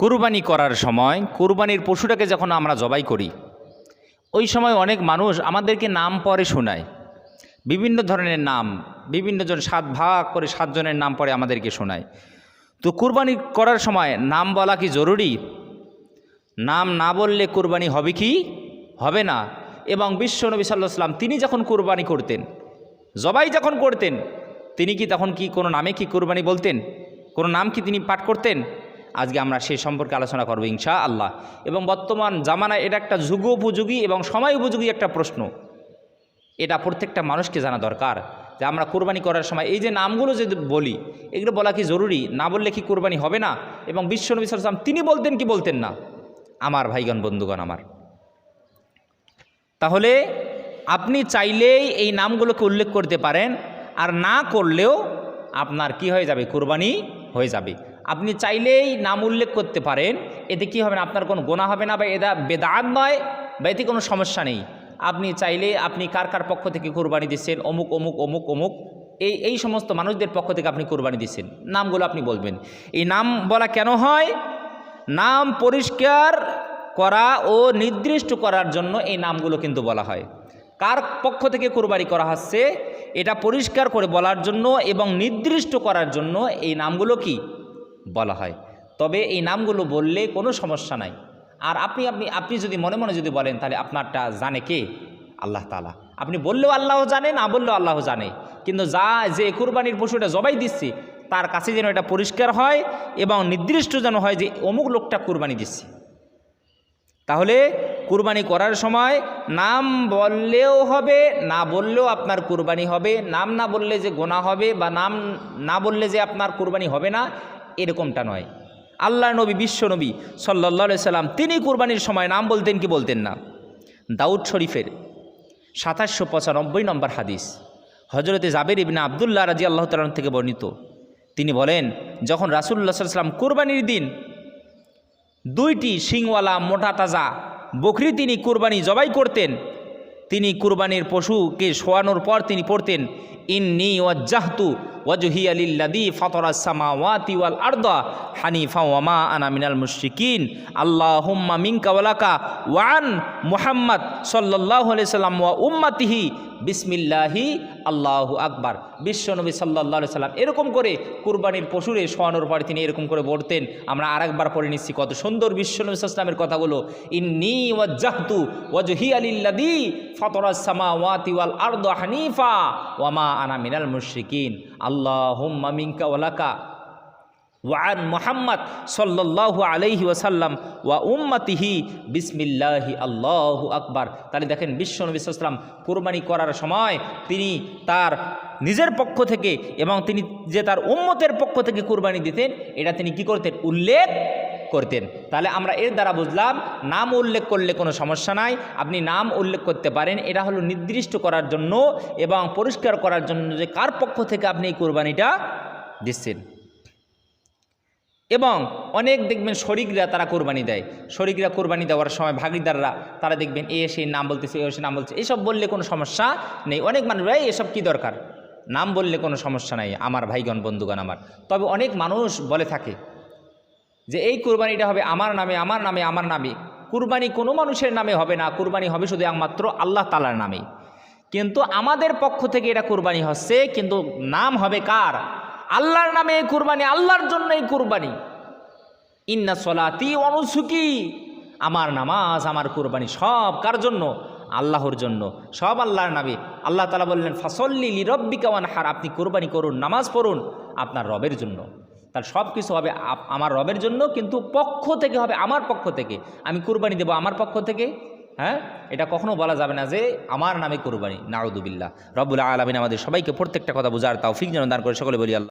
কুরবানি করার সময় কুরবানির পশুটাকে যখন আমরা জবাই করি, ওই সময় অনেক মানুষ আমাদেরকে নাম পরে শোনায়। বিভিন্ন ধরনের নাম বিভিন্ন জন সাত ভাগ করে সাতজনের নাম পরে আমাদেরকে শোনায়। তো কুরবানি করার সময় নাম বলা কি জরুরি? নাম না বললে কুরবানি হবে কি? হবে না। এবং বিশ্ব নবী সাল্লাহ সাল্লাম তিনি যখন কুরবানি করতেন, জবাই যখন করতেন, তিনি কি তখন কি কোনো নামে কি কুরবানি বলতেন? কোনো নাম কি তিনি পাঠ করতেন? আজকে আমরা সে সম্পর্কে আলোচনা করব ইনশা আল্লাহ এবং বর্তমান জামানায় এটা একটা যুগ উপযোগী এবং সময় উপযোগী একটা প্রশ্ন। এটা প্রত্যেকটা মানুষকে জানা দরকার যে আমরা কোরবানি করার সময় এই যে নামগুলো যদি বলি, এগুলো বলা কি জরুরি? না বললে কি কোরবানি হবে না? এবং বিশ্বনবী সাল্লাম তিনি বলতেন কি বলতেন না? আমার ভাইগণ, বন্ধুগণ আমার। তাহলে আপনি চাইলেই এই নামগুলোকে উল্লেখ করতে পারেন, আর না করলেও আপনার কি হয়ে যাবে? কোরবানি হয়ে যাবে। আপনি চাইলেই নাম উল্লেখ করতে পারেন, এতে কি হবে না, আপনার কোনো গোনা হবে না বা এদা বেদাত নয় বা এতে কোনো সমস্যা নেই। আপনি চাইলে, আপনি কার কার পক্ষ থেকে কোরবানি দিচ্ছেন, অমুক অমুক অমুক অমুক, এই এই সমস্ত মানুষদের পক্ষ থেকে আপনি কোরবানি দিচ্ছেন। নামগুলো আপনি বলবেন। এই নাম বলা কেন হয়? নাম পরিষ্কার করা ও নির্দিষ্ট করার জন্য এই নামগুলো কিন্তু বলা হয়। কার পক্ষ থেকে কোরবানি করা হচ্ছে, এটা পরিষ্কার করে বলার জন্য এবং নির্দিষ্ট করার জন্য এই নামগুলো কি? বলা হয়। তবে এই নামগুলো বললে কোনো সমস্যা নাই। আর আপনি আপনি আপনি যদি মনে মনে যদি বলেন, তাহলে আপনারটা জানে কে? আল্লাহ তালা আপনি বললেও আল্লাহ জানে, না বললেও আল্লাহ জানে। কিন্তু যা, যে কুরবানির পশুটা জবাই দিচ্ছে, তার কাছে যেন এটা পরিষ্কার হয় এবং নির্দিষ্ট যেন হয় যে অমুক লোকটা কুরবানি দিচ্ছে। তাহলে কুরবানি করার সময় নাম বললেও হবে, না বললেও আপনার কুরবানি হবে। নাম না বললে যে গোনা হবে বা নাম না বললে যে আপনার কুরবানি হবে না এরকমটা নয়। আল্লাহ নবী, বিশ্ব নবী সাল্লা সাল্লাম, তিনি কুরবানির সময় নাম বলতেন কি বলতেন না? দাউদ শরীফের সাতাশশো পঁচানব্বই নম্বর হাদিস। হজরতে জাবের ইবনা আবদুল্লাহ রাজি আল্লাহ তালন থেকে বর্ণিত। তিনি বলেন, যখন রাসুল্লাহ সাল্লাম কুরবানির দিন, দুইটি শিংওয়ালা মোটা তাজা বকরি তিনি কুরবানি জবাই করতেন, তিনি কুরবানির পশুকে শোয়ানোর পর তিনি পড়তেন, ইন্নি ওয়াজ্জাহতু ওয়াজহি আলিল্লাদি ফতরাস সামাওয়াতি ওয়াল আরদা হানিফা ওয়ামা আনা মিনাল মুশরিকিন। আল্লাহুম্মা মিনকা ওয়ালাকা ওয়ান মুহাম্মদ সাল্লাল্লাহু আলাইহি সাল্লাম ওয়া উম্মাতিহি বিসমিল্লাহি আল্লাহু আকবার। বিশ্বনবী আলাইহি সাল্লাম এরকম করে কুরবানির পশুরে শোয়ানোর পরে তিনি এরকম করে বলতেন। আমরা আরেকবার পড়ে নিচ্ছি, কত সুন্দর বিশ্বনবী সাল্লামের কথাগুলো। ইন্নি ওয়াজ্জাহতু ওয়াজহি আলিল্লাদি ফতরাস সামাওয়াতি ওয়াল আরদা হানিফা ওয়ামা আনা মিনাল মুশরিকিন। আল্লাহুম্মা মিনকা ওয়ালাকা ওয়ান মোহাম্মদ সাল্লাল্লাহু আলাইহি ওয়াসাল্লাম ওয়া উম্মাতিহি বিসমিল্লাহি আল্লাহ আকবার। তাহলে দেখেন বিশ্ব নবী সাল্লাম কুরবানি করার সময় তিনি তার নিজের পক্ষ থেকে এবং তিনি যে তার উম্মতের পক্ষ থেকে কুরবানি দিতেন, এটা তিনি কি করতেন? উল্লেখ করতেন। তাহলে আমরা এর দ্বারা বুঝলাম, নাম উল্লেখ করলে কোনো সমস্যা নাই, আপনি নাম উল্লেখ করতে পারেন, এটা হলো নির্দিষ্ট করার জন্য এবং পরিষ্কার করার জন্য যে কার পক্ষ থেকে আপনি এই কোরবানিটা দিচ্ছেন। এবং অনেক দেখবেন শরিকরা তারা কোরবানি দেয়। শরিকরা কোরবানি দেওয়ার সময় ভাগিদাররা তারা দেখবেন এ সেই নাম বলতেছে, এ সে নাম বলছে এসব বললে কোনো সমস্যা নেই। অনেক মানুষ ভাই, এসব কি দরকার? নাম বললে কোনো সমস্যা নাই, আমার ভাইগণ, বন্ধুগণ আমার। তবে অনেক মানুষ বলে থাকে যে, এই কুরবানিটা হবে আমার নামে আমার নামে আমার নামে। কুরবানি কোনো মানুষের নামে হবে না, কুরবানি হবে শুধু একমাত্র আল্লাহ তালার নামে। কিন্তু আমাদের পক্ষ থেকে এটা কুরবানি হচ্ছে, কিন্তু নাম হবে কার? আল্লাহর নামে এই কুরবানি, আল্লাহর জন্য এই কুরবানি। ইন্না সলাতি অনুসুকি আমার নামাজ, আমার কুরবানি সব কার জন্য? আল্লাহর জন্য। সব আল্লাহর নামে। আল্লাহ তালা বললেন, ফাসল্লি লিরব্বিকা ওয়ান হার আপনি কোরবানি করুন, নামাজ পড়ুন আপনার রবের জন্য। তার সব কিছু হবে আমার রবের জন্য, কিন্তু পক্ষ থেকে হবে আমার পক্ষ থেকে। আমি কুরবানি দেব আমার পক্ষ থেকে? হ্যাঁ? এটা কখনো বলা যাবে না যে আমার নামে কুরবানি। নাউদুবিল্লাহ রব্বুল আলমিন আমাদের সবাইকে প্রত্যেকটা কথা বোঝার তাও ফিক যেন দান করে। সকলে বলি আল্লাহ।